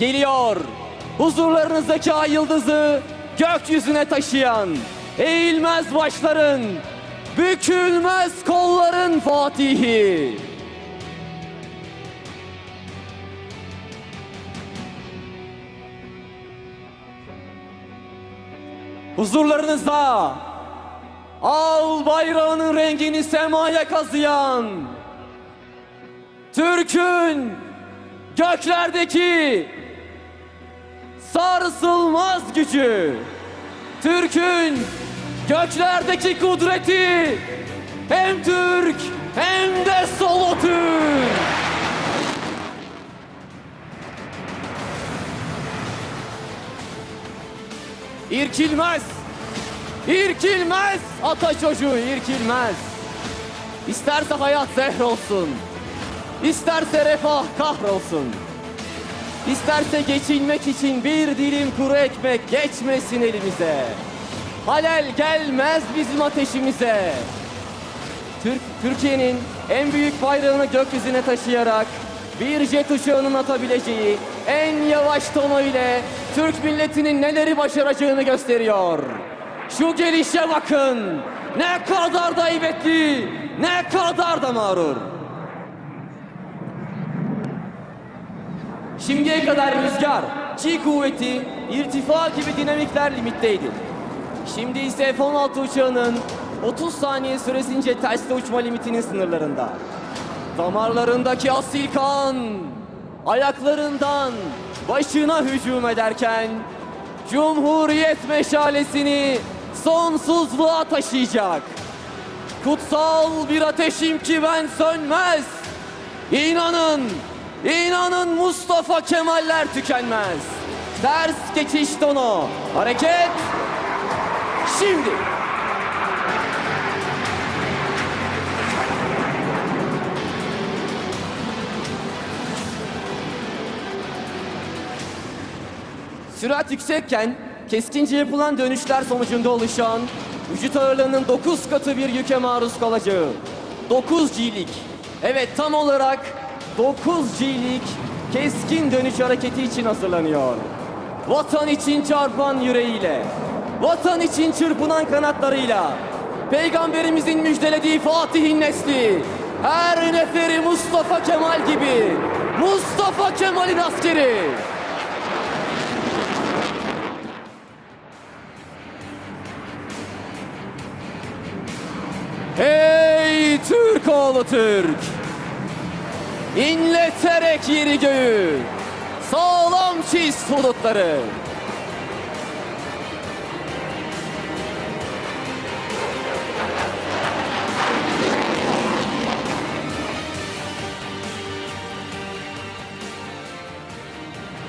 geliyor. Huzurlarınızdaki ay yıldızı gökyüzüne taşıyan, eğilmez başların, bükülmez kolların Fatihi. Huzurlarınızda al bayrağının rengini semaya kazıyan Türk'ün göklerdeki sarsılmaz gücü Türk'ün göklerdeki kudreti hem Türk hem de solo Türk. İrkilmez. İrkilmez ata çocuğu irkilmez. İsterse hayat zehr olsun. İsterse refah kahrolsun. İsterse geçinmek için bir dilim kuru ekmek geçmesin elimize. Halel gelmez bizim ateşimize. Türk, Türkiye'nin en büyük bayrağını gökyüzüne taşıyarak bir jet uçağının atabileceği en yavaş tono ile Türk milletinin neleri başaracağını gösteriyor. Şu gelişe bakın. Ne kadar da heybetli, ne kadar da mağrur. Şimdiye kadar rüzgar, çi kuvveti, irtifa gibi dinamikler limitteydi. Şimdi ise F-16 uçağının 30 saniye süresince terste uçma limitinin sınırlarında. Damarlarındaki asil kan, ayaklarından başına hücum ederken Cumhuriyet meşalesini sonsuzluğa taşıyacak. Kutsal bir ateşim ki ben sönmez. İnanın, inanın Mustafa Kemaller tükenmez. Ters geçiş tonu. Hareket. Şimdi. Sürat yüksekken keskince yapılan dönüşler sonucunda oluşan vücut ağırlığının 9 katı bir yüke maruz kalacağı 9 G'lik evet tam olarak 9 G'lik keskin dönüş hareketi için hazırlanıyor. Vatan için çarpan yüreğiyle, vatan için çırpınan kanatlarıyla, Peygamberimizin müjdelediği Fatih'in nesli, her neferi Mustafa Kemal gibi, Mustafa Kemal'in askeri. Hey Türk oğlu Türk! İnleterek yeri göğü, sağlam çiz hudutları.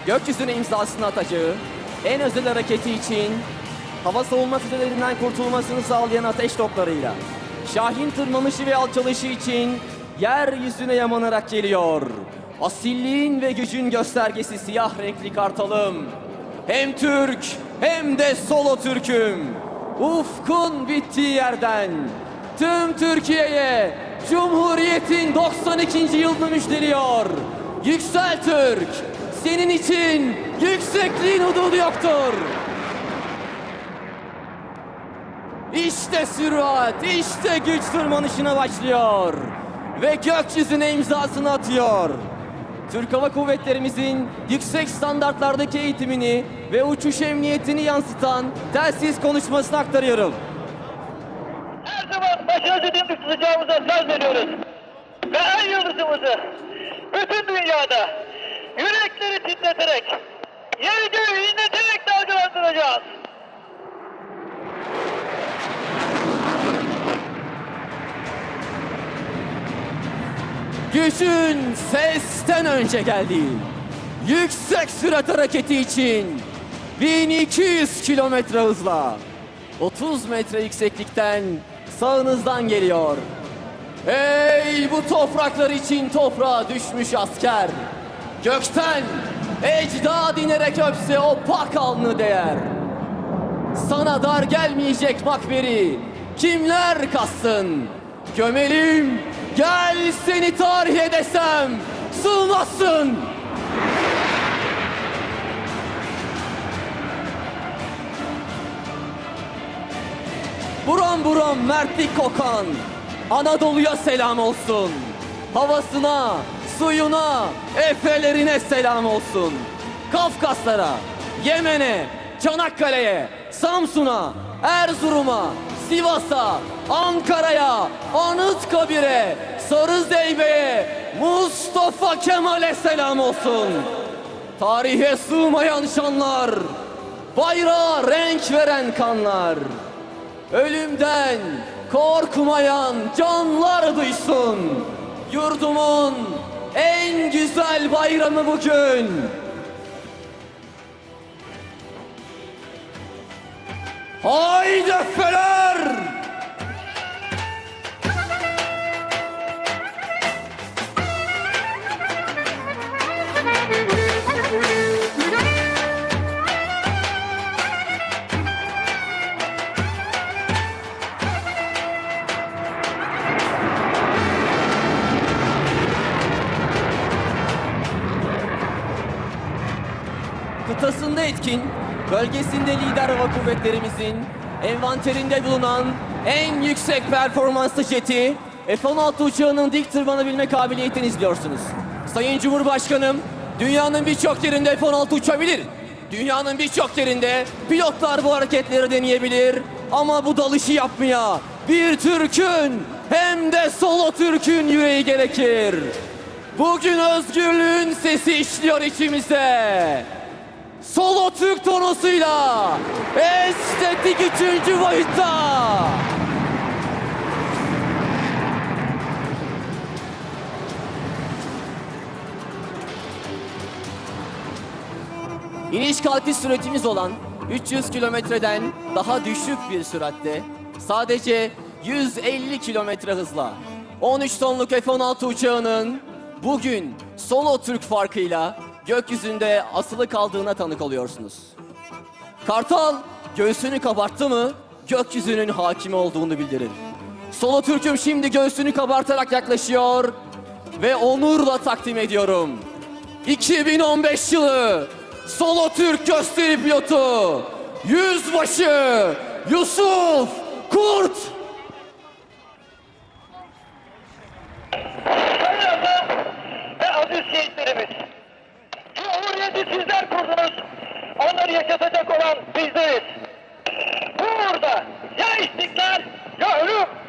Gökyüzüne imzasını atacağı en özel hareketi için. Hava savunma füzelerinden kurtulmasını sağlayan ateş toplarıyla. Şahin tırmanışı ve alçalışı için yeryüzüne yamanarak geliyor. Asilliğin ve gücün göstergesi siyah renkli kartalım. Hem Türk hem de solo Türk'üm. Ufkun bittiği yerden tüm Türkiye'ye Cumhuriyet'in 92. yılını müjdeliyor. Yüksel Türk, senin için yüksekliğin hududu yoktur. İşte sürat, işte güç tırmanışına başlıyor. Ve gökyüzüne imzasını atıyor. Türk Hava Kuvvetlerimizin yüksek standartlardaki eğitimini ve uçuş emniyetini yansıtan telsiz konuşmasını aktarıyorum. Her zaman başarılı dimdik tutacağımıza söz veriyoruz. Ve ay yıldızımızı bütün dünyada yürekleri titreterek, yeri göğü inleterek dalgalandıracağız. Gücün sesten önce geldiği yüksek sürat hareketi için 1200 kilometre hızla 30 metre yükseklikten sağınızdan geliyor. Ey bu topraklar için toprağa düşmüş asker. Gökten ecdad inerek öpse o pak alnı değer. Sana dar gelmeyecek makberi kimler kassın? Gömelim Gel seni tarihe desem sığmazsın. Buram buram mertlik kokan Anadolu'ya selam olsun. Havasına, suyuna, efelerine selam olsun. Kafkaslara, Yemen'e, Çanakkale'ye, Samsun'a, Erzurum'a, Sivas'a, Ankara'ya, Anıtkabir'e, Sarızeybe'ye, Mustafa Kemal'e selam olsun. Tarihe sığmayan şanlar, bayrağa renk veren kanlar. Ölümden korkmayan canlar duysun. Yurdumun en güzel bayramı bugün. Haydi feler! Etkin, bölgesinde lider hava kuvvetlerimizin envanterinde bulunan en yüksek performanslı jeti F-16 uçağının dik tırmanabilme kabiliyetini izliyorsunuz. Sayın Cumhurbaşkanım, dünyanın birçok yerinde F-16 uçabilir. Dünyanın birçok yerinde pilotlar bu hareketleri deneyebilir. Ama bu dalışı yapmaya bir Türk'ün hem de solo Türk'ün yüreği gerekir. Bugün özgürlüğün sesi işliyor içimize. Solo Türk tonosuyla estetik üçüncü boyutta. İniş kalkış süratimiz olan 300 kilometreden daha düşük bir süratte sadece 150 kilometre hızla 13 tonluk F-16 uçağının bugün solo Türk farkıyla gökyüzünde asılı kaldığına tanık oluyorsunuz. Kartal göğsünü kabarttı mı gökyüzünün hakimi olduğunu bildirir. Solo Türk'üm şimdi göğsünü kabartarak yaklaşıyor ve onurla takdim ediyorum. 2015 yılı Solo Türk gösteri pilotu Yüzbaşı Yusuf Kurt ve aziz şehitlerimiz. Cumhuriyeti sizler kurdunuz. Onları yaşatacak olan bizleriz. Bu uğurda ya istiklal ya ölüm.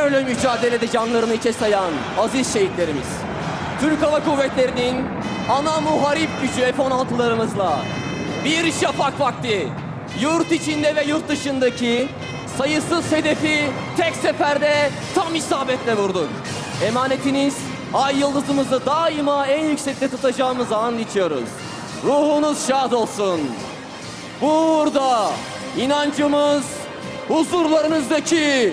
Terörle mücadelede canlarını içe sayan aziz şehitlerimiz. Türk Hava Kuvvetleri'nin ana muharip gücü F-16'larımızla bir şafak vakti yurt içinde ve yurt dışındaki sayısız hedefi tek seferde tam isabetle vurduk. Emanetiniz ay yıldızımızı daima en yüksekte tutacağımıza and içiyoruz. Ruhunuz şad olsun. Burada inancımız huzurlarınızdaki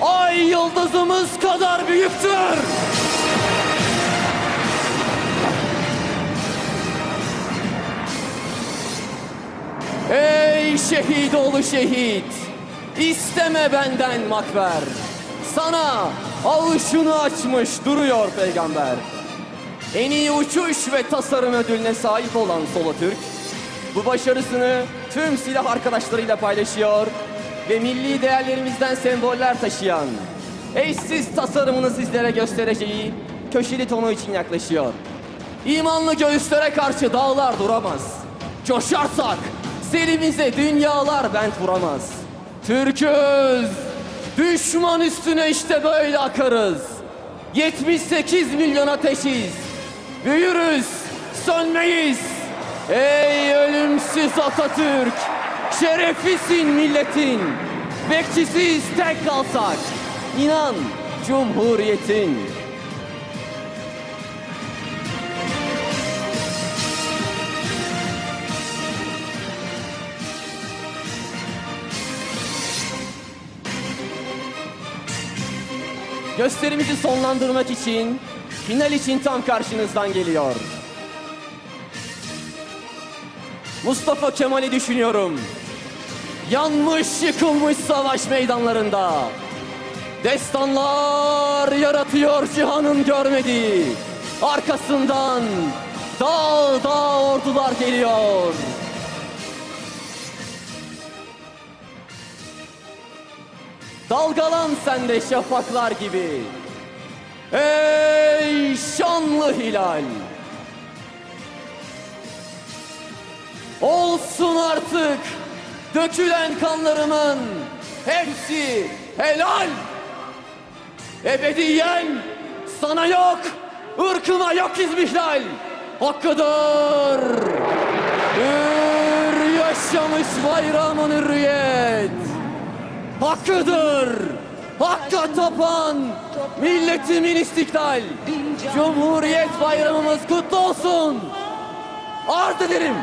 ay yıldızımız kadar büyüktür. Ey şehit oğlu şehit! İsteme benden makber. Sana avuçunu açmış duruyor peygamber. En iyi uçuş ve tasarım ödülüne sahip olan Solo Türk, bu başarısını tüm silah arkadaşlarıyla paylaşıyor ve milli değerlerimizden semboller taşıyan eşsiz tasarımını sizlere göstereceği köşeli tonu için yaklaşıyor. İmanlı göğüslere karşı dağlar duramaz. Coşarsak selimize dünyalar bent vuramaz. Türk'üz, düşman üstüne işte böyle akarız. 78 milyon ateşiz. Büyürüz, sönmeyiz. Ey ölümsüz Atatürk, şerefisin milletin. Bekçisiz tek kalsak, inan Cumhuriyetin. gösterimizi sonlandırmak için final için tam karşınızdan geliyor. Mustafa Kemal'i düşünüyorum. Yanmış yıkılmış savaş meydanlarında. Destanlar yaratıyor cihanın görmediği. Arkasından dağ dağ ordular geliyor. Dalgalan sen de şafaklar gibi. Ey şanlı hilal. Olsun artık dökülen kanlarımın hepsi helal. Ebediyen sana yok, ırkına yok izmihlal. Hakkıdır. Hür yaşamış bayramın hürriyet. Hakkıdır. Hakka tapan milletimin istiklal. Cumhuriyet bayramımız kutlu olsun. Arz ederim.